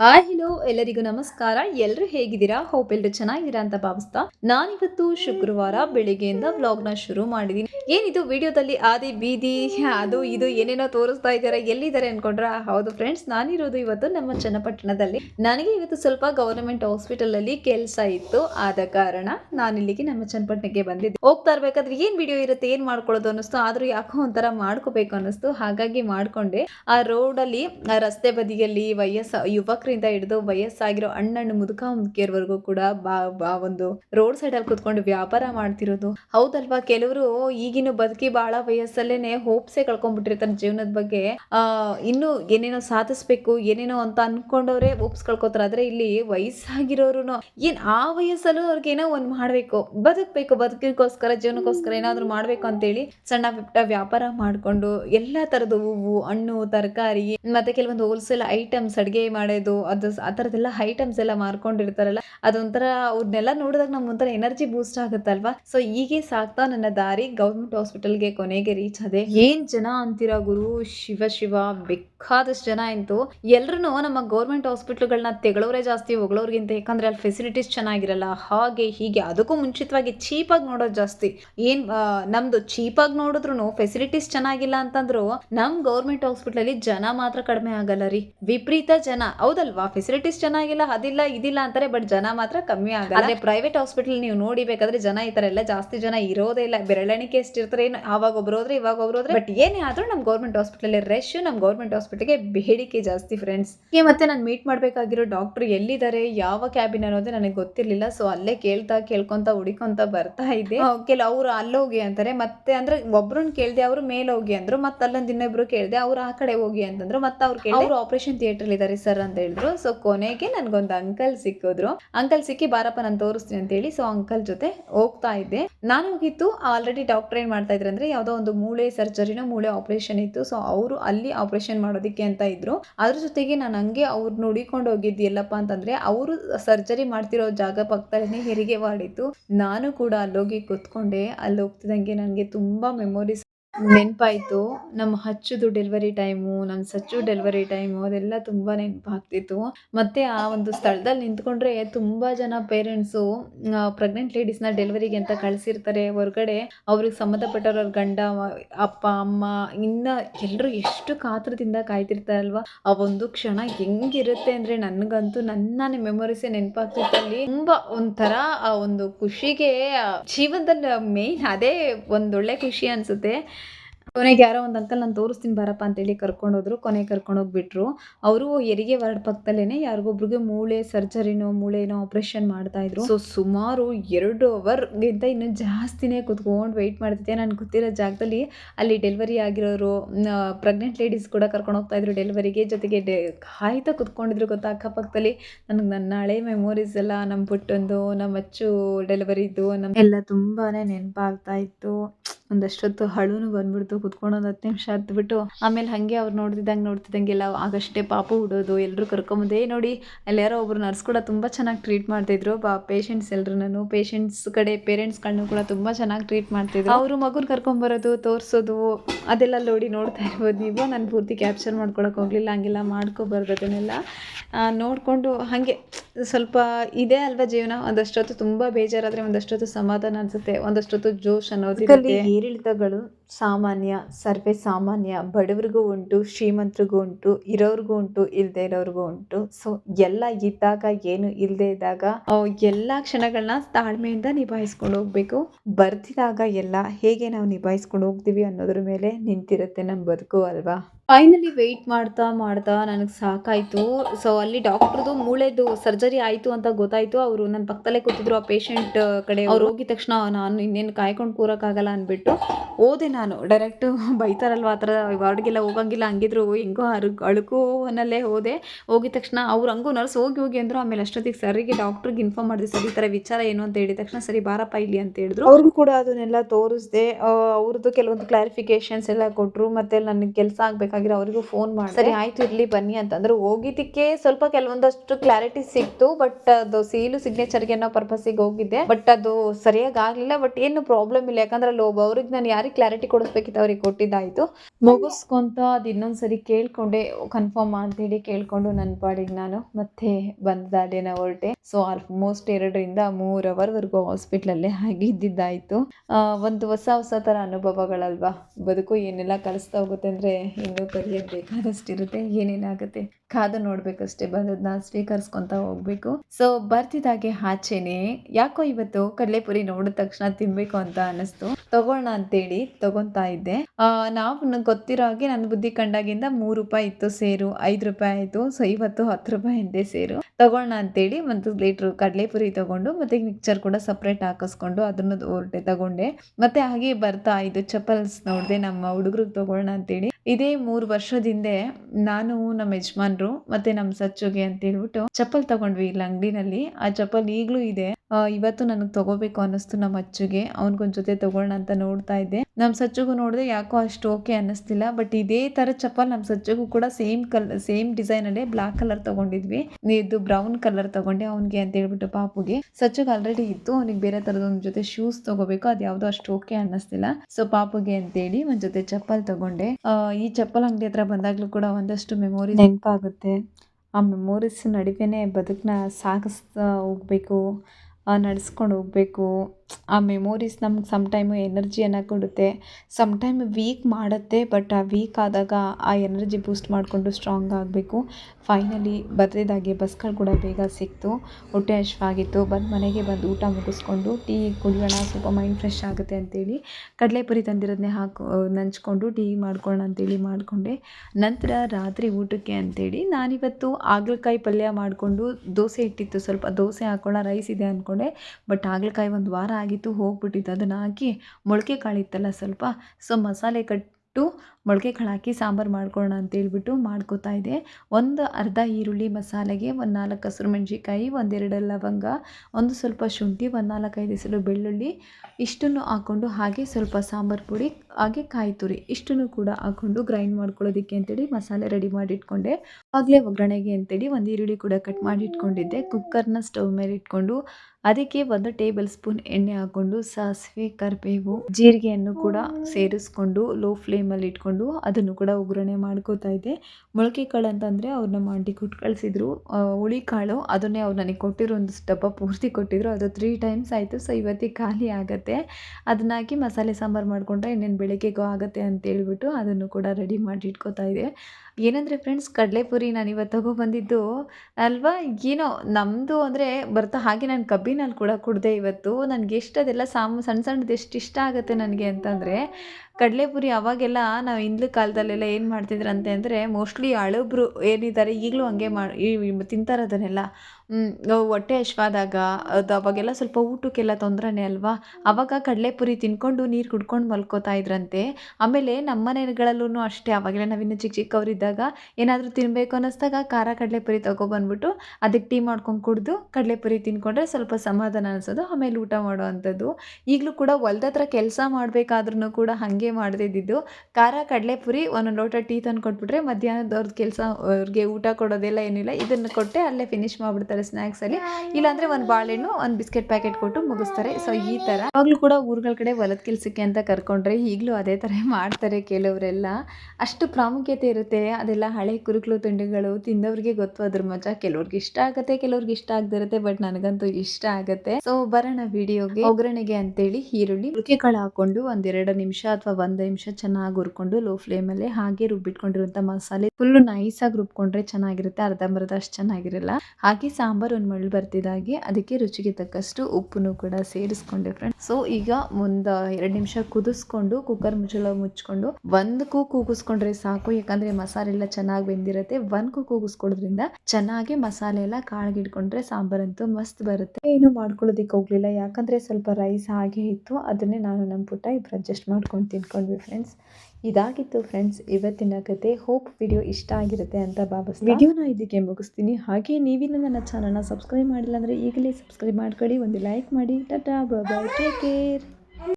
Hi hello ಎಲ್ಲರಿಗೂ ನಮಸ್ಕಾರ. ಎಲ್ಲರೂ ಹೇಗಿದ್ದೀರಾ? ಹೋಪ್ ಎಲ್ಲರೂ ಚೆನ್ನಾಗಿದ್ದೀರಾ ಅಂತ ಭಾವಿಸ್ತಾ. ನಾನಿವತ್ತು ಶುಕ್ರವಾರ ಬೆಳಿಗ್ಗೆಯಿಂದ ವ್ಲಾಗ್ನ ಶುರು ಮಾಡಿದ್ದೀನಿ ಏನಿದು? ವಿಡಿಯೋದಲ್ಲಿ ಆದಿ, ಬೀದಿ, ಅದು, ಇದು ಏನೇನೋ ತೋರಿಸ್ತಾ ಇದ್ದಾರೆ. ಎಲ್ಲಿದ್ದಾರೆ ಅನ್ಕೊಂಡ್ರ? ಹೌದು ಫ್ರೆಂಡ್ಸ್ ನಾನಿರೋದು ಇವತ್ತು ನಮ್ಮ ಚನ್ನಪಟ್ಟಣದಲ್ಲಿ. ನನಗೆ ಇವತ್ತು ಸ್ವಲ್ಪ ಗವರ್ನಮೆಂಟ್ ಹಾಸ್ಪಿಟಲ್ ಅಲ್ಲಿ ಕೆಲಸ ಇತ್ತು. ಆದ ಕಾರಣ ನಾನು ಇಲ್ಲಿಗೆ ನಮ್ಮ ಚನ್ನಪಟ್ಟಣಕ್ಕೆ ಬಂದಿದ್ದೆ. ಹೋಗ್ತಾ ಇರ್ಬೇಕಾದ್ರೆ ಏನ್ ವಿಡಿಯೋ ಇರುತ್ತೆ, ಏನ್ ಮಾಡ್ಕೊಳ್ಳೋದು ಅನ್ನಿಸ್ತು? ಆದ್ರೂ ಯಾಕೋ ಒಂಥರ ಮಾಡ್ಕೋಬೇಕು ಅನ್ನಿಸ್ತು. ಹಾಗಾಗಿ ಮಾಡ್ಕೊಂಡೆ. ಆ ರೋಡ್ ಅಲ್ಲಿ ರಸ್ತೆ ಬದಿಯಲ್ಲಿ ವಯಸ್ಸ ಯುವಕರಿಂದ ಹಿಡಿದು ವಯಸ್ಸಾಗಿರೋ ಅಣ್ಣಣ್ಣು ಮುದುಕ ಮುದುಕಿಯರ್ವರೆಗೂ ಕೂಡ ಬಾ ಒಂದು ರೋಡ್ ಸೈಡ್ ಅಲ್ಲಿ ಕುತ್ಕೊಂಡು ವ್ಯಾಪಾರ ಮಾಡ್ತಿರೋದು. ಹೌದಲ್ವಾ? ಕೆಲವರು ಈಗಿನ ಬದುಕಿ ಬಹಳ ವಯಸ್ಸಲ್ಲೇನೆ ಹೋಪ್ಸೆ ಕಳ್ಕೊಂಡ್ಬಿಟ್ಟಿರ್ತಾರೆ ಜೀವನದ ಬಗ್ಗೆ. ಆ, ಇನ್ನು ಏನೇನೋ ಸಾಧಿಸ್ಬೇಕು, ಏನೇನೋ ಅಂತ ಅನ್ಕೊಂಡವ್ರೆ ಹೋಪ್ಸ್ ಕಳ್ಕೊತಾರೆ. ಆದ್ರೆ ಇಲ್ಲಿ ವಯಸ್ಸಾಗಿರೋರು ಏನ್ ಆ ವಯಸ್ಸಲ್ಲೂ ಅವ್ರಿಗೆ ಏನೋ ಒಂದ್ ಮಾಡ್ಬೇಕು. ಬದುಕ್ಬೇಕು, ಬದುಕಿಗೋಸ್ಕರ, ಜೀವನಕ್ಕೋಸ್ಕರ ಏನಾದ್ರು ಮಾಡ್ಬೇಕು ಅಂತೇಳಿ ಸಣ್ಣ ಪುಟ್ಟ ವ್ಯಾಪಾರ ಮಾಡ್ಕೊಂಡು ಎಲ್ಲಾ ತರದ ಹೂವು, ಹಣ್ಣು, ತರಕಾರಿ, ಮತ್ತೆ ಕೆಲವೊಂದು ಹೋಲ್ಸೇಲ್ ಐಟಮ್ಸ್ ಅಡಿಗೆ ಮಾಡೋದು ಅದು ಆ ಥರದ್ದೆಲ್ಲ ಐಟಮ್ಸ್ ಎಲ್ಲ ಮಾರ್ಕೊಂಡಿರ್ತಾರಲ್ಲ ಅದೊಂಥರ ಅವ್ರನ್ನೆಲ್ಲ ನೋಡಿದಾಗ ನಮ್ಗೆ ಒಂಥರ ಎನರ್ಜಿ ಬೂಸ್ಟ್ ಆಗುತ್ತಲ್ವಾ? ಸೊ ಹೀಗೆ ಸಾಕ್ತಾ ನನ್ನ ದಾರಿ ಗೌರ್ಮೆಂಟ್ ಹಾಸ್ಪಿಟಲ್ಗೆ ಕೊನೆಗೆ ರೀಚ್ ಅದೇ ಏನ್ ಜನ ಅಂತೀರಾ ಗುರು? ಶಿವ ಶಿವ ಬೇಕಾದಷ್ಟು ಜನ ಆಯ್ತು. ಎಲ್ಲರೂ ನಮ್ಮ ಗೌರ್ಮೆಂಟ್ ಹಾಸ್ಪಿಟ್ಲ್ಗಳನ್ನ ತೆಗಳೋರೇ ಜಾಸ್ತಿ ಹೊಗಳೋರ್ಗಿಂತ ಯಾಕಂದ್ರೆ ಅಲ್ಲಿ ಫೆಸಿಲಿಟೀಸ್ ಚೆನ್ನಾಗಿರಲ್ಲ. ಹಾಗೆ ಹೀಗೆ ಅದಕ್ಕೂ ಮುಂಚಿತವಾಗಿ ಚೀಪಾಗಿ ನೋಡೋದು ಜಾಸ್ತಿ. ಏನ್ ಆ, ನಮ್ದು ಚೀಪಾಗಿ ನೋಡಿದ್ರು ಫೆಸಿಲಿಟೀಸ್ ಚೆನ್ನಾಗಿಲ್ಲ ಅಂತಂದ್ರು ನಮ್ ಗೌರ್ಮೆಂಟ್ ಹಾಸ್ಪಿಟಲ್ ಅಲ್ಲಿ ಜನ ಮಾತ್ರ ಕಡಿಮೆ ಆಗಲ್ಲ ರೀ. ವಿಪರೀತ ಜನ. ಹೌದಲ್ವಾ ಫೆಸಿಲಿಟೀಸ್ ಚೆನ್ನಾಗಿಲ್ಲ ಅದಿಲ್ಲ ಇದಿಲ್ಲ ಅಂತಾರೆ ಬಟ್ ಜನ ಮಾತ್ರ ಕಮ್ಮಿ ಆಗಲ್ಲ. ಆದ್ರೆ ಪ್ರೈವೇಟ್ ಹಾಸ್ಪಿಟಲ್ ನೀವು ನೋಡಿ ಬೇಕಾದ್ರೆ ಜನ ಈ ತರ ಎಲ್ಲ ಜಾಸ್ತಿ ಜನ ಇರೋದೇ ಇಲ್ಲ. ಬೆರಳೆಣಿಕೆ ಎಷ್ಟು ಇರ್ತಾರೆ ಏನು ಆವಾಗ ಒಬ್ರು ಹೋದ್ರೆ ಇವಾಗ ಒಬ್ರು ಹೋದ್ರೆ. ಬಟ್ ಏನೇ ಆದ್ರೂ ನಮ್ ಗೌರ್ಮೆಂಟ್ ಹಾಸ್ಪಿಟಲ್ ರಶ್ ನಮ್ ಗೌರ್ಮೆಂಟ್ ಹಾಸ್ಪಿಟಲ್ಗೆ ಬೇಡಿಕೆ ಜಾಸ್ತಿ ಫ್ರೆಂಡ್ಸ್ ಮತ್ತೆ ನಾನು ಮೀಟ್ ಮಾಡ್ಬೇಕಾಗಿರೋ ಡಾಕ್ಟರ್ ಎಲ್ಲಿದ್ದಾರೆ ಯಾವ ಕ್ಯಾಬಿನ್ ಅನ್ನೋದೇ ನನಗೆ ಗೊತ್ತಿರಲಿಲ್ಲ. ಸೊ ಅಲ್ಲೇ ಕೇಳ್ತಾ ಕೇಳ್ಕೊಂತ ಹುಡಿಕೊಂತ ಬರ್ತಾ ಇದೆ ಕೆಲ ಅವ್ರು ಅಲ್ಲೋಗಿ ಅಂತಾರೆ ಮತ್ತೆ ಅಂದ್ರೆ ಒಬ್ರನ್ನ ಕೇಳ್ದೆ ಅವರು ಮೇಲೆ ಹೋಗಿ ಅಂದ್ರು ಮತ್ತೆ ಅಲ್ಲೊಂದ್ ಇನ್ನೊಬ್ರು ಕೇಳ್ದೆ ಅವ್ರು ಆ ಕಡೆ ಹೋಗಿ ಅಂತಂದ್ರು ಮತ್ತೆ ಅವ್ರು ಕೇಳಿ ಅವ್ರು ಆಪರೇಷನ್ ಥಿಯೇಟರ್ ಇದ್ದಾರೆ ಸರ್ ಅಂತ ಹೇಳಿದ್ರು ಸೊ ಕೊನೆಗೆ ನನ್ಗೊಂದು ಅಂಕಲ್ ಸಿಕ್ಕಿದ್ರು. ಅಂಕಲ್ ಸಿಕ್ಕಿ ಬಾರಪ್ಪ ನಾನು ತೋರಿಸ್ತೀನಿ ಅಂತ ಹೇಳಿ ಸೊ ಅಂಕಲ್ ಜೊತೆ ಹೋಗ್ತಾ ಇದ್ದೆ. ನಾನು ಹೋಗಿತ್ತು ಆಲ್ರೆಡಿ ಡಾಕ್ಟರ್ ಏನ್ ಮಾಡ್ತಾ ಇದ್ರು ಅಂದ್ರೆ ಯಾವುದೋ ಒಂದು ಮೂಳೆ ಸರ್ಜರಿನೋ ಮೂಳೆ ಆಪರೇಷನ್ ಇತ್ತು. ಸೊ ಅವರು ಅಲ್ಲಿ ಆಪರೇಷನ್ ಮಾಡೋದಕ್ಕೆ ಅಂತ ಇದ್ರು. ಅದ್ರ ಜೊತೆಗೆ ನಾನು ಹಂಗೆ ಅವ್ರು ನುಡಿಕೊಂಡು ಹೋಗಿದ್ದು. ಎಲ್ಲಪ್ಪ ಅಂತಂದ್ರೆ ಅವರು ಸರ್ಜರಿ ಮಾಡ್ತಿರೋ ಜಾಗ ಪಕ್ಕದಲ್ಲೇ ಹೆರಿಗೆ ಮಾಡಿತ್ತು ನಾನು ಕೂಡ ಅಲ್ಲೋಗಿ ಕೂತ್ಕೊಂಡೆ. ಅಲ್ಲಿ ಹೋಗ್ತಿದ್ದಂಗೆ ನನಗೆ ತುಂಬಾ ಮೆಮೊರೀಸ್ ನೆನಪಾಯ್ತು. ನಮ್ಮ ಹಚ್ಚುದು ಡೆಲಿವರಿ ಟೈಮು ನಮ್ಮ ಸಚ್ಚು ಡೆಲಿವರಿ ಟೈಮು ಅದೆಲ್ಲ ತುಂಬ ನೆನಪಾಗ್ತಿತ್ತು. ಮತ್ತು ಆ ಒಂದು ಸ್ಥಳದಲ್ಲಿ ನಿಂತ್ಕೊಂಡ್ರೆ ತುಂಬ ಜನ ಪೇರೆಂಟ್ಸು ಪ್ರೆಗ್ನೆಂಟ್ ಲೇಡೀಸ್ನ ಡೆಲಿವರಿಗೆ ಅಂತ ಕಳಿಸಿರ್ತಾರೆ. ಹೊರಗಡೆ ಅವ್ರಿಗೆ ಸಂಬಂಧಪಟ್ಟವ್ರ ಗಂಡ, ಅಪ್ಪ, ಅಮ್ಮ, ಇನ್ನು ಎಲ್ಲರೂ ಎಷ್ಟು ಕಾತ್ರದಿಂದ ಕಾಯ್ತಿರ್ತಾರಲ್ವ? ಆ ಒಂದು ಕ್ಷಣ ಹೆಂಗಿರುತ್ತೆ ಅಂದರೆ ನನಗಂತೂ ನನ್ನೇ ಮೆಮೊರೀಸೇ ನೆನಪಾಗ್ತಿತ್ತು. ಅಲ್ಲಿ ತುಂಬ ಒಂಥರ ಆ ಒಂದು ಖುಷಿಗೆ ಜೀವನದಲ್ಲಿ ಮೇಯ್ನ್ ಅದೇ ಒಂದೊಳ್ಳೆ ಖುಷಿ ಅನಿಸುತ್ತೆ. ಕೊನೆಗೆ ಯಾರೋ ಒಂದು ಅಂಕಲ್ ನಾನು ತೋರಿಸ್ತೀನಿ ಬಾರಪ್ಪ ಅಂತೇಳಿ ಕರ್ಕೊಂಡು ಹೋದ್ರು ಕೊನೆಗೆ ಕರ್ಕೊಂಡು ಹೋಗ್ಬಿಟ್ರು. ಅವರು ಹೆರಿಗೆ ವಾರ್ಡ್ ಪಕ್ಕದಲ್ಲೇ ಯಾರಿಗೊಬ್ರಿಗೆ ಮೂಳೆ ಸರ್ಜರಿನೋ ಮೂಳೆನೋ ಆಪರೇಷನ್ ಮಾಡ್ತಾ ಇದ್ರು. ಸೊ ಸುಮಾರು ಎರಡು ಅವರ್ಗಿಂತ ಇನ್ನೂ ಜಾಸ್ತಿನೇ ಕುತ್ಕೊಂಡು ವೆಯ್ಟ್ ಮಾಡ್ತಿದ್ದೆ. ನಾನು ಗೊತ್ತಿರೋ ಜಾಗದಲ್ಲಿ ಅಲ್ಲಿ ಡೆಲಿವರಿ ಆಗಿರೋರು ಪ್ರೆಗ್ನೆಂಟ್ ಲೇಡೀಸ್ ಕೂಡ ಕರ್ಕೊಂಡು ಹೋಗ್ತಾ ಇದ್ರು ಡೆಲಿವರಿಗೆ ಜೊತೆಗೆ ಡೆ, ಕಾಯ್ತಾ ಕುತ್ಕೊಂಡಿದ್ರು ಗೊತ್ತಾ ಅಕ್ಕಪಕ್ಕದಲ್ಲಿ ನನಗೆ ನನ್ನ ಹಳೆ ಮೆಮೊರೀಸ್ ಎಲ್ಲ ನಮ್ಮ ಪುಟ್ಟೊಂದು ನಮ್ಮ ಅಚ್ಚು ಡೆಲಿವರಿದು ನಮ್ಮ ಎಲ್ಲ ತುಂಬಾನೇ ನೆನಪಾಗ್ತಾ ಇತ್ತು. ಒಂದಷ್ಟೊತ್ತು ಹಳುನು ಬಂದ್ಬಿಡ್ತು ಕುತ್ಕೊಂಡು ಒಂದು ಹತ್ತು ನಿಮಿಷ ಹತ್ಬಿಟ್ಟು ಆಮೇಲೆ ಹಾಗೆ ಅವ್ರು ನೋಡ್ತಿದ್ದಂಗೆ ನೋಡ್ತಿದ್ದಂಗೆಲ್ಲ ಆಗಷ್ಟೇ ಪಾಪು ಉಡೋದು ಎಲ್ಲರೂ ಏ ನೋಡಿ ಅಲ್ಲಿ ಯಾರೋ ಒಬ್ರು ನರ್ಸ್ ಕೂಡ ತುಂಬ ಚೆನ್ನಾಗಿ ಟ್ರೀಟ್ ಮಾಡ್ತಿದ್ರು. ಬಾ ಪೇಷಂಟ್ಸ್ ಎಲ್ಲರೂ ಪೇಷಂಟ್ಸ್ ಕಡೆ ಪೇರೆಂಟ್ಸ್ಗಳನ್ನೂ ಕೂಡ ತುಂಬ ಚೆನ್ನಾಗಿ ಟ್ರೀಟ್ ಮಾಡ್ತಿದ್ರು. ಅವರು ಮಗುನ ಕರ್ಕೊಂಬರೋದು ತೋರಿಸೋದು ಅದೆಲ್ಲ ನೋಡಿ ನೋಡ್ತಾ ಇರ್ಬೋದು ನೀವು. ನಾನು ಪೂರ್ತಿ ಕ್ಯಾಪ್ಚರ್ ಮಾಡ್ಕೊಳಕ್ಕೆ ಹೋಗಲಿಲ್ಲ ಹಂಗೆಲ್ಲ ಮಾಡ್ಕೊಬಾರ್ದು ಅದನ್ನೆಲ್ಲ. ನೋಡಿಕೊಂಡು ಹಾಗೆ ಸ್ವಲ್ಪ ಇದೆ ಅಲ್ವಾ ಜೀವನ? ಒಂದಷ್ಟೊತ್ತು ತುಂಬ ಬೇಜಾರಾದರೆ ಒಂದಷ್ಟೊತ್ತು ಸಮಾಧಾನ ಅನಿಸುತ್ತೆ. ಒಂದಷ್ಟೊತ್ತು ಜೋಶ್ ಅನ್ನೋದು ಏರಿಳಿತಗಳು ಸಾಮಾನ್ಯ ಸರ್ವೇ ಸಾಮಾನ್ಯ, ಬಡವ್ರಿಗೂ ಉಂಟು, ಶ್ರೀಮಂತರಿಗೂ ಉಂಟು, ಇರೋರಿಗೂ ಉಂಟು ಇಲ್ಲದೆ ಇರೋರಿಗೂ ಉಂಟು. ಸೊ ಎಲ್ಲ ಇದ್ದಾಗ, ಏನು ಇಲ್ಲದೆ ಇದ್ದಾಗ ಎಲ್ಲ ಕ್ಷಣಗಳನ್ನ ತಾಳ್ಮೆಯಿಂದ ನಿಭಾಯಿಸ್ಕೊಂಡು ಹೋಗ್ಬೇಕು. ಬರ್ತಿದಾಗ ಎಲ್ಲ ಹೇಗೆ ನಾವು ನಿಭಾಯಿಸ್ಕೊಂಡು ಹೋಗ್ತೀವಿ ಅನ್ನೋದ್ರ ಮೇಲೆ ನಿಂತಿರುತ್ತೆ ನಮ್ಮ ಬದುಕು ಅಲ್ವಾ? ಫೈನಲಿ ವೆಯ್ಟ್ ಮಾಡ್ತಾ ಮಾಡ್ತಾ ನನಗೆ ಸಾಕಾಯಿತು. ಸೊ ಅಲ್ಲಿ ಡಾಕ್ಟ್ರದು ಮೂಳೆದು ಸರ್ಜರಿ ಆಯಿತು ಅಂತ ಗೊತ್ತಾಯಿತು. ಅವರು ನನ್ನ ಪಕ್ಕದಲ್ಲೇ ಕೂತಿದ್ರು, ಆ ಪೇಷಂಟ್ ಕಡೆ ಅವ್ರು ಹೋಗಿದ ತಕ್ಷಣ ನಾನು ಇನ್ನೇನು ಕಾಯ್ಕೊಂಡು ಕೂರೋಕ್ಕಾಗಲ್ಲ ಅಂದ್ಬಿಟ್ಟು ಓದೆ ನಾನು. ಡೈರೆಕ್ಟ್ ಬೈತಾರಲ್ವ ಆ ಥರ ವಾರ್ಡ್ಗೆಲ್ಲ ಹೋಗಂಗಿಲ್ಲ, ಹಂಗಿದ್ರು ಹೆಂಗೋ ಅರು, ಅಳುಕು ಅನ್ನಲ್ಲೇ ಹೋದೆ. ಹೋಗಿದ ತಕ್ಷಣ ಅವ್ರು ಹಂಗೂ ನರ್ಸ್ ಹೋಗಿ ಹೋಗಿ ಅಂದರು, ಆಮೇಲೆ ಅಷ್ಟೊತ್ತಿಗೆ ಸರಿಗೆ ಡಾಕ್ಟ್ರಿಗೆ ಇನ್ಫಾರ್ಮ್ ಮಾಡಿದೆ, ಸರ್ ಈ ಥರ ವಿಚಾರ ಏನು ಅಂತ ಹೇಳಿದ ತಕ್ಷಣ ಸರಿ ಬಾರಪ್ಪ ಇಲ್ಲಿ ಅಂತ ಹೇಳಿದ್ರು. ಅವ್ರಿಗೂ ಕೂಡ ಅದನ್ನೆಲ್ಲ ತೋರಿಸ್ದೆ ಅವ್ರದ್ದು ಕೆಲವೊಂದು ಕ್ಲಾರಿಫಿಕೇಶನ್ಸ್ ಎಲ್ಲ ಕೊಟ್ಟರು ಮತ್ತೆ ನನಗೆ ಕೆಲಸ ಆಗಬೇಕಾಗಿತ್ತು. ಬೇಕಾಗಿರೋ ಅವರಿಗೂ ಫೋನ್ ಮಾಡಿ ಸರಿ, ಆಯ್ತು, ಇರ್ಲಿ, ಬನ್ನಿ ಅಂತಂದ್ರೆ. ಹೋಗಿದ್ದಕ್ಕೆ ಸ್ವಲ್ಪ ಕೆಲವೊಂದಷ್ಟು ಕ್ಲಾರಿಟಿ ಸಿಕ್ತು ಬಟ್ ಅದು ಸೀಲು ಸಿಗ್ನೇಚರ್ಗೆ ಅನ್ನೋ ಪರ್ಪಸ್ಸಿಗೆ ಹೋಗಿದ್ದೆ. ಬಟ್ ಅದು ಸರಿಯಾಗಿ ಆಗ್ಲಿಲ್ಲ ಬಟ್ ಏನು ಪ್ರಾಬ್ಲಮ್ ಇಲ್ಲ. ಯಾಕಂದ್ರೆ ಅಲ್ಲಿ ಒಬ್ಬ ಅವ್ರಿಗೆ ನಾನು ಯಾರಿಗೆ ಕ್ಲಾರಿಟಿ ಕೊಡಿಸ್ಬೇಕಿತ್ತು, ಅವ್ರಿಗೆ ಕೊಟ್ಟಿದ್ದಾಯ್ತು. ಮುಗಿಸ್ಕೊಂತ ಅದು ಇನ್ನೊಂದ್ಸರಿ ಕೇಳ್ಕೊಂಡೆ ಕನ್ಫರ್ಮ್ ಅಂತೇಳಿ ಕೇಳ್ಕೊಂಡು ನನ್ನ ಪಾಡಿಗೆ ನಾನು ಮತ್ತೆ ಬಂದ ಹೊರಟೆ. ಸೊ ಆಲ್ಮೋಸ್ಟ್ ಎರಡರಿಂದ ಮೂರ್ ಅವರ್ವರೆಗೂ ಹಾಸ್ಪಿಟ್ಲಲ್ಲೇ ಆಗಿದ್ದಿದ್ದಾಯ್ತು. ಒಂದು ಹೊಸ ಹೊಸ ಥರ ಅನುಭವಗಳಲ್ವಾ? ಬದುಕು ಏನೆಲ್ಲ ಕಲಿಸ್ತಾ ಹೋಗುತ್ತೆ ಅಂದರೆ ಇನ್ನೂ ಕಲಿಯೋದು ಬೇಕಾದಷ್ಟಿರುತ್ತೆ ಏನೇನಾಗುತ್ತೆ? ಕಾದು ನೋಡ್ಬೇಕಷ್ಟೇ ಬಂದದನ್ನ ಸ್ವೀಕರಿಸ್ಕೊಂತ ಹೋಗ್ಬೇಕು. ಸೊ ಬರ್ತಿದಾಗೆ ಆಚೆನೆ ಯಾಕೋ ಇವತ್ತು ಕಡಲೆಪುರಿ ನೋಡಿದ ತಕ್ಷಣ ತಿನ್ಬೇಕು ಅಂತ ಅನಿಸ್ತು ತಗೋಣ ಅಂತೇಳಿ ತಗೊಂತಾ ಇದ್ದೆ. ಆ, ನಾವು ಗೊತ್ತಿರೋ ಹಾಗೆ ನನ್ನ ಬುದ್ಧಿ ಕಂಡಾಗಿಂದ ಮೂರು ರೂಪಾಯಿ ಇತ್ತು ಸೇರು ಐದು ರೂಪಾಯಿ ಆಯಿತು. ಸೊ ಇವತ್ತು ಹತ್ತು ರೂಪಾಯಿ ಹಿಂದೆ ಸೇರು. ತಗೋಣ ಅಂತೇಳಿ ಒಂದು ಲೀಟ್ರ್ ಕಡಲೆಪುರಿ ತಗೊಂಡು ಮತ್ತೆ ಮಿಕ್ಸರ್ ಕೂಡ ಸಪ್ರೇಟ್ ಹಾಕಿಸ್ಕೊಂಡು ಅದನ್ನು ಹೊರಟೆ ತಗೊಂಡೆ. ಮತ್ತೆ ಹಾಗೆ ಬರ್ತಾ ಇದು ಚಪ್ಪಲ್ಸ್ ನೋಡಿದೆ ನಮ್ಮ ಹುಡುಗರಿಗೆ ತಗೊಳ್ಳೋಣ ಅಂತೇಳಿ ಇದೇ ಮೂರು ವರ್ಷದ ನಾನು ನಮ್ಮ ಯಜಮಾನ್ರು ಮತ್ತೆ ನಮ್ಮ ಸಚ್ಚುಗೆ ಅಂತ ಹೇಳ್ಬಿಟ್ಟು ಚಪ್ಪಲ್ ತಗೊಂಡ್ವಿ ಇಲ್ಲಿ ಅಂಗಡಿನಲ್ಲಿ. ಆ ಚಪ್ಪಲ್ ಈಗಲೂ ಇದೆ. ಇವತ್ತು ನನಗೆ ತಗೋಬೇಕು ಅನ್ನಿಸ್ತು ನಮ್ಮ ಅಚ್ಚುಗೆ ಅವನಿಗೊಂದ್ ಜೊತೆ ತೊಗೊಳ್ಳೋಣ ಅಂತ ನೋಡ್ತಾ ಇದ್ದೆ. ನಮ್ಮ ಸಚ್ಚುಗೂ ನೋಡಿದೆ ಯಾಕೋ ಅಷ್ಟು ಓಕೆ ಅನ್ನಿಸ್ತಿಲ್ಲ ಬಟ್ ಇದೇ ತರ ಚಪ್ಪಲ್ ನಮ್ಮ ಸಚ್ಚುಗೂ ಕೂಡ ಸೇಮ್ ಕಲ್ ಸೇಮ್ ಡಿಸೈನಲ್ಲೇ ಬ್ಲ್ಯಾಕ್ ಕಲರ್ ತಗೊಂಡಿದ್ವಿ. ಇದು ಬ್ರೌನ್ ಕಲರ್ ತಗೊಂಡೆ ಅವನಿಗೆ ಅಂತ ಹೇಳ್ಬಿಟ್ಟು ಪಾಪುಗೆ. ಸಚ್ಚುಗೆ ಆಲ್ರೆಡಿ ಇತ್ತು, ಅವನಿಗೆ ಬೇರೆ ಥರದ ಒಂದ್ ಜೊತೆ ಶೂಸ್ ತಗೋಬೇಕು, ಅದು ಯಾವುದೋ ಅಷ್ಟು ಓಕೆ ಅನ್ನಿಸ್ತಿಲ್ಲ. ಸೊ ಪಾಪುಗೆ ಅಂತೇಳಿ ಒಂದು ಜೊತೆ ಚಪ್ಪಲ್ ತಗೊಂಡೆ. ಈ ಚಪ್ಪಲ್ ಅಂಗಡಿ ಹತ್ರ ಬಂದಾಗ್ಲೂ ಕೂಡ ಒಂದಷ್ಟು ಮೆಮೊರಿ ನೆನಪಾಗುತ್ತೆ. ಆ ಮೆಮೊರೀಸ್ ನಡುವೆನೇ ಬದುಕನ್ನ ಸಾಗಿಸ್ತಾ ಹೋಗ್ಬೇಕು. ನಡೆಸ್ಕೊಂಡು ಹೋಗ್ಬೇಕು. ಆ ಮೆಮೊರೀಸ್ ನಮ್ಗೆ ಸಮ್ ಟೈಮು ಎನರ್ಜಿಯನ್ನು ಕೊಡುತ್ತೆ. ಸಮ್ ಟೈಮ್ ವೀಕ್ ಮಾಡುತ್ತೆ ಬಟ್ ಆ ವೀಕ್ ಆದಾಗ ಆ ಎನರ್ಜಿ ಬೂಸ್ಟ್ ಮಾಡಿಕೊಂಡು ಸ್ಟ್ರಾಂಗ್ ಆಗಬೇಕು. ಫೈನಲಿ ಬರ್ತಿದ್ದಾಗೆ ಬಸ್ಗಳು ಕೂಡ ಬೇಗ ಸಿಕ್ತು. ಹೊಟ್ಟೆ ಹಶ್ವಾಗಿತ್ತು ಬಂದು ಮನೆಗೆ ಬಂದು ಊಟ ಮುಗಿಸ್ಕೊಂಡು ಟೀ ಕುಡಿಯೋಣ, ಸ್ವಲ್ಪ ಮೈಂಡ್ ಫ್ರೆಶ್ ಆಗುತ್ತೆ ಅಂತೇಳಿ ಕಡಲೆಪುರಿ ತಂದಿರೋದನ್ನೇ ಹಾಕಿ, ನಂಚ್ಕೊಂಡು ಟೀ ಮಾಡ್ಕೊಳ್ಳೋಣ ಅಂತೇಳಿ ಮಾಡಿಕೊಂಡೆ. ನಂತರ ರಾತ್ರಿ ಊಟಕ್ಕೆ ಅಂತೇಳಿ ನಾನಿವತ್ತು ಹಾಗಲಕಾಯಿ ಪಲ್ಯ ಮಾಡಿಕೊಂಡು ದೋಸೆ ಇಟ್ಟಿತ್ತು. ಸ್ವಲ್ಪ ದೋಸೆ ಹಾಕೊಳ್ಳೋ ರೈಸ್ ಇದೆ ಅಂದ್ಕೊಂಡೆ ಬಟ್ ಹಾಗಲಕಾಯಿ ಒಂದು ವಾರ ಆಗಿತ್ತು ಹೋಗ್ಬಿಟ್ಟಿತ್ತು. ಅದನ್ನು ಹಾಕಿ ಮೊಳಕೆ ಕಾಳಿತ್ತಲ್ಲ ಸ್ವಲ್ಪ. ಸೊ ಮಸಾಲೆ ಕಟ್ಟು ಮೊಳಕೆ ಕಾಳು ಹಾಕಿ ಸಾಂಬಾರು ಮಾಡ್ಕೊಳ್ಳೋಣ ಅಂತೇಳ್ಬಿಟ್ಟು ಮಾಡ್ಕೋತಾ ಇದ್ದೆ ಒಂದು ಅರ್ಧ ಈರುಳ್ಳಿ ಮಸಾಲೆಗೆ ಒಂದು ನಾಲ್ಕು ಹಸಿರು ಮೆಣಸಿನ್ಕಾಯಿ ಒಂದೆರಡು ಲವಂಗ, ಒಂದು ಸ್ವಲ್ಪ ಶುಂಠಿ, ಒಂದು ನಾಲ್ಕೈದು ಹೆಸರು ಬೆಳ್ಳುಳ್ಳಿ ಇಷ್ಟನ್ನು ಹಾಕ್ಕೊಂಡು ಹಾಗೆ ಸ್ವಲ್ಪ ಸಾಂಬಾರು ಪುಡಿ, ಹಾಗೆ ಕಾಯಿ ತುರಿ ಇಷ್ಟನ್ನು ಕೂಡ ಹಾಕ್ಕೊಂಡು ಗ್ರೈಂಡ್ ಮಾಡ್ಕೊಳ್ಳೋದಕ್ಕೆ ಅಂತೇಳಿ ಮಸಾಲೆ ರೆಡಿ ಮಾಡಿ ಇಟ್ಕೊಂಡೆ ಆಗಲೇ ಒಗ್ಗರಣೆಗೆ ಅಂತೇಳಿ ಒಂದು ಈರುಳ್ಳಿ ಕೂಡ ಕಟ್ ಮಾಡಿ ಇಟ್ಕೊಂಡಿದ್ದೆ ಕುಕ್ಕರ್ನ ಸ್ಟವ್ ಮೇಲೆ ಇಟ್ಕೊಂಡು ಅದಕ್ಕೆ ಒಂದು ಟೇಬಲ್ ಸ್ಪೂನ್ ಎಣ್ಣೆ ಹಾಕ್ಕೊಂಡು ಸಾಸಿವೆ, ಕರಿಬೇವು, ಜೀರಿಗೆಯನ್ನು ಕೂಡ ಸೇರಿಸ್ಕೊಂಡು ಲೋ ಫ್ಲೇಮಲ್ಲಿ ಇಟ್ಕೊಂಡು ಅದನ್ನು ಕೂಡ ಒಗ್ಗರಣೆ ಮಾಡ್ಕೋತಾ ಇದ್ದೆ. ಮೊಳಕೆ ಕಾಳು ಅಂತಂದರೆ ಅವ್ರು ನಮ್ಮ ಆಂಟಿ ಕೊಟ್ಟು ಕಳಿಸಿದ್ರು. ಹುಳಿ ಕಾಳು, ಅದನ್ನೇ ಅವ್ರು ನನಗೆ ಕೊಟ್ಟಿರೋ ಒಂದು ಡಬ್ಬ ಪೂರ್ತಿ ಕೊಟ್ಟಿದ್ರು. ಅದು ತ್ರೀ ಟೈಮ್ಸ್ ಆಯಿತು ಸೊ ಇವತ್ತಿಗೆ ಖಾಲಿ ಆಗುತ್ತೆ. ಅದನ್ನ ಹಾಕಿ ಮಸಾಲೆ ಸಾಂಬಾರು ಮಾಡಿಕೊಂಡ್ರೆ ಇನ್ನೇನು ಬೆಳಗ್ಗೆಗೂ ಆಗುತ್ತೆ ಅಂತೇಳ್ಬಿಟ್ಟು ಅದನ್ನು ಕೂಡ ರೆಡಿ ಮಾಡಿ ಇಟ್ಕೋತಾ ಇದೆ ಏನಂದರೆ ಫ್ರೆಂಡ್ಸ್ ಕಡಲೆಪುರಿ ನಾನು ಇವತ್ತು ತಗೊಬಂದಿದ್ದು ಅಲ್ವಾ? ಏನೋ ನಮ್ಮದು ಅಂದರೆ ಬರ್ತಾ ಹಾಗೆ ನಾನು ಕಬ್ಬಿನಲ್ಲಿ ಕೂಡ ಕುಡಿದೆ ಇವತ್ತು. ನನಗೆ ಎಷ್ಟು ಅದೆಲ್ಲ ಸಾಮ್ ಸಣ್ಣ ಸಣ್ಣದು ಎಷ್ಟು ಇಷ್ಟ ಆಗುತ್ತೆ ನನಗೆ ಅಂತಂದರೆ, ಕಡಲೆಪುರಿ ಅವಾಗೆಲ್ಲ ನಾವು ಹಿಂದ್ಲ ಕಾಲದಲ್ಲೆಲ್ಲ ಏನು ಮಾಡ್ತಿದ್ರಂತೆ ಅಂದರೆ ಮೋಸ್ಟ್ಲಿ ಹಳಬ್ರು ಏನಿದ್ದಾರೆ ಈಗಲೂ ಹಂಗೆ ಮಾಡಿ ತಿಂತಾರೆ ಅದನ್ನೆಲ್ಲ ಹೊಟ್ಟೆ ಹಶ್ವಾದಾಗ ಅದು ಅವಾಗೆಲ್ಲ ಸ್ವಲ್ಪ ಊಟಕ್ಕೆಲ್ಲ ತೊಂದರೆನೇ ಅಲ್ವಾ? ಅವಾಗ ಕಡಲೆಪುರಿ ತಿನ್ಕೊಂಡು ನೀರು ಕುಡ್ಕೊಂಡು ಮಲ್ಕೋತಾ ಇದ್ರಂತೆ. ಆಮೇಲೆ ನಮ್ಮ ಮನೆಗಳಲ್ಲೂ ಅಷ್ಟೇ, ಅವಾಗೆಲ್ಲ ನಾವಿನ್ನು ಚಿಕ್ಕ ಚಿಕ್ಕವರಿದ್ದಾಗ ಏನಾದರೂ ತಿನ್ನಬೇಕು ಅನ್ನಿಸ್ದಾಗ ಖಾರ ಕಡಲೆಪುರಿ ತಗೊಬಂದ್ಬಿಟ್ಟು ಅದಕ್ಕೆ ಟೀ ಮಾಡ್ಕೊಂಡು ಕುಡಿದು ಕಡಲೆಪುರಿ ತಿನ್ಕೊಂಡ್ರೆ ಸ್ವಲ್ಪ ಸಮಾಧಾನ ಅನಿಸೋದು, ಆಮೇಲೆ ಊಟ ಮಾಡೋ ಅಂಥದ್ದು ಈಗಲೂ ಕೂಡ ಹೊಲ್ದ ಹತ್ರ ಕೆಲಸ ಮಾಡಬೇಕಾದ್ರೂ ಕೂಡ ಹಾಗೆ ಮಾಡ್ದಿದ್ದು ಖಾರ ಕಡಲೆಪುರಿ ಒಂದೊಂದು ಲೋಟ ಟೀ ತಂದು ಕೊಟ್ಬಿಟ್ರೆ ಮಧ್ಯಾಹ್ನದವ್ರದ್ದು ಕೆಲಸ, ಅವ್ರಿಗೆ ಊಟ ಕೊಡೋದೆಲ್ಲ ಏನಿಲ್ಲ, ಇದನ್ನು ಕೊಟ್ಟೆ ಅಲ್ಲೇ ಫಿನಿಶ್ ಮಾಡಿಬಿಡ್ತಾರೆ. ಸ್ನ್ಯಾಕ್ಸಲ್ಲಿ ಇಲ್ಲಾಂದರೆ ಒಂದು ಬಾಳೆಹಣ್ಣು ಒಂದು ಬಿಸ್ಕೆಟ್ ಪ್ಯಾಕೆಟ್ ಕೊಟ್ಟು ಮುಗಿಸ್ತಾರೆ. ಸೊ ಈ ತರ ಅವಾಗಲೂ ಕೂಡ ಊರುಗಳ ಕಡೆ ಹೊಲದ ಕೆಲಸಕ್ಕೆ ಅಂತ ಕರ್ಕೊಂಡ್ರೆ ಈಗಲೂ ಅದೇ ತರ ಮಾಡ್ತಾರೆ ಕೆಲವರೆಲ್ಲ. ಅಷ್ಟು ಪ್ರಾಮುಖ್ಯತೆ ಇರುತ್ತೆ. ಅದೆಲ್ಲ ಹಳೆ ಕುರುಕಲು ತಿಂಡಿಗಳು ತಿಂದವ್ರಿಗೆ ಗೊತ್ತು. ಅದ್ರ ಮಜಾ ಕೆಲವ್ರಿಗೆ ಇಷ್ಟ ಆಗುತ್ತೆ ಕೆಲವ್ರಿಗೆ ಇಷ್ಟ ಆಗದಿರುತ್ತೆ ಬಟ್ ನನಗಂತೂ ಇಷ್ಟ ಆಗುತ್ತೆ. ಸೊ ಬರೋಣ ವಿಡಿಯೋಗೆ. ಒಗ್ಗರಣೆಗೆ ಅಂತೇಳಿ ಈರುಳ್ಳಿ ಉಳಿಕೆ ಕಾಳು ಹಾಕೊಂಡು ಒಂದೆರಡು ನಿಮಿಷ ಅಥವಾ ಒಂದು ನಿಮಿಷ ಚೆನ್ನಾಗಿ ಹುರ್ಕೊಂಡು ಲೋ ಫ್ಲೇಮ್ ಅಲ್ಲಿ ಹಾಗೆ ರುಬ್ಬಿಟ್ಕೊಂಡಿರುವಂತ ಮಸಾಲೆ ಫುಲ್ ನೈಸ್ ಆಗಿ ರುಬ್ಕೊಂಡ್ರೆ ಚೆನ್ನಾಗಿರುತ್ತೆ. ಅರ್ಧಂಬರ್ಧ ಅಷ್ಟು ಚೆನ್ನಾಗಿರಲ್ಲ. ಹಾಗೆ ಸಾಂಬಾರು ಒಂದು ಮಳ್ಳು ಬರ್ತಿದ್ದಾಗೆ ಅದಕ್ಕೆ ರುಚಿಗೆ ತಕ್ಕಷ್ಟು ಉಪ್ಪನ್ನು ಕೂಡ ಸೇರಿಸ್ಕೊಂಡೆ ಫ್ರೆಂಡ್ ಸೊ ಈಗ ಒಂದು ಎರಡು ನಿಮಿಷ ಕುದಿಸ್ಕೊಂಡು ಕುಕ್ಕರ್ ಮುಚ್ಚಳ ಮುಚ್ಕೊಂಡು ಒಂದು ಕೂ ಕೂಗಿಸ್ಕೊಂಡ್ರೆ ಸಾಕು. ಯಾಕಂದ್ರೆ ಮಸಾಲೆ ಎಲ್ಲ ಚೆನ್ನಾಗಿ ಬೆಂದಿರುತ್ತೆ. ಒಂದು ಕೂ ಕೂಗಿಸ್ಕೊಡೋದ್ರಿಂದ ಚೆನ್ನಾಗಿ ಮಸಾಲೆ ಎಲ್ಲ ಕಾಳಗಿಟ್ಕೊಂಡ್ರೆ ಸಾಂಬಾರ್ ಸಾಂಬಾರಂತೂ ಮಸ್ತ್ ಬರುತ್ತೆ. ಏನು ಮಾಡ್ಕೊಳ್ಳೋದಿಕ್ಕೆ ಹೋಗ್ಲಿಲ್ಲ. ಯಾಕಂದ್ರೆ ಸ್ವಲ್ಪ ರೈಸ್ ಹಾಗೆ ಇತ್ತು. ಅದನ್ನೇ ನಾನು ನಮ್ಮ ಪುಟ್ಟ ಇಬ್ರು ಅಡ್ಜಸ್ಟ್ ಮಾಡ್ಕೊಂಡು ತಿನ್ಕೊಂಡ್ವಿ ಫ್ರೆಂಡ್ಸ್ ಇದಾಗಿತ್ತು ಫ್ರೆಂಡ್ಸ್ ಇವತ್ತಿನ ಕತೆ ಹೋಪ್ ವಿಡಿಯೋ ಇಷ್ಟ ಆಗಿರುತ್ತೆ ಅಂತ ಭಾವಿಸ್ತೀನಿ ವಿಡಿಯೋನ ಇದಕ್ಕೆ ಮುಗಿಸ್ತೀನಿ. ಹಾಗೆ ನೀವಿನ್ನು ನನ್ನ ಚಾನಲ್ನ ಸಬ್ಸ್ಕ್ರೈಬ್ ಮಾಡಿಲ್ಲ ಅಂದರೆ ಈಗಲೇ ಸಬ್ಸ್ಕ್ರೈಬ್ ಮಾಡ್ಕೊಳ್ಳಿ. ಒಂದು ಲೈಕ್ ಮಾಡಿ. Tata bye take care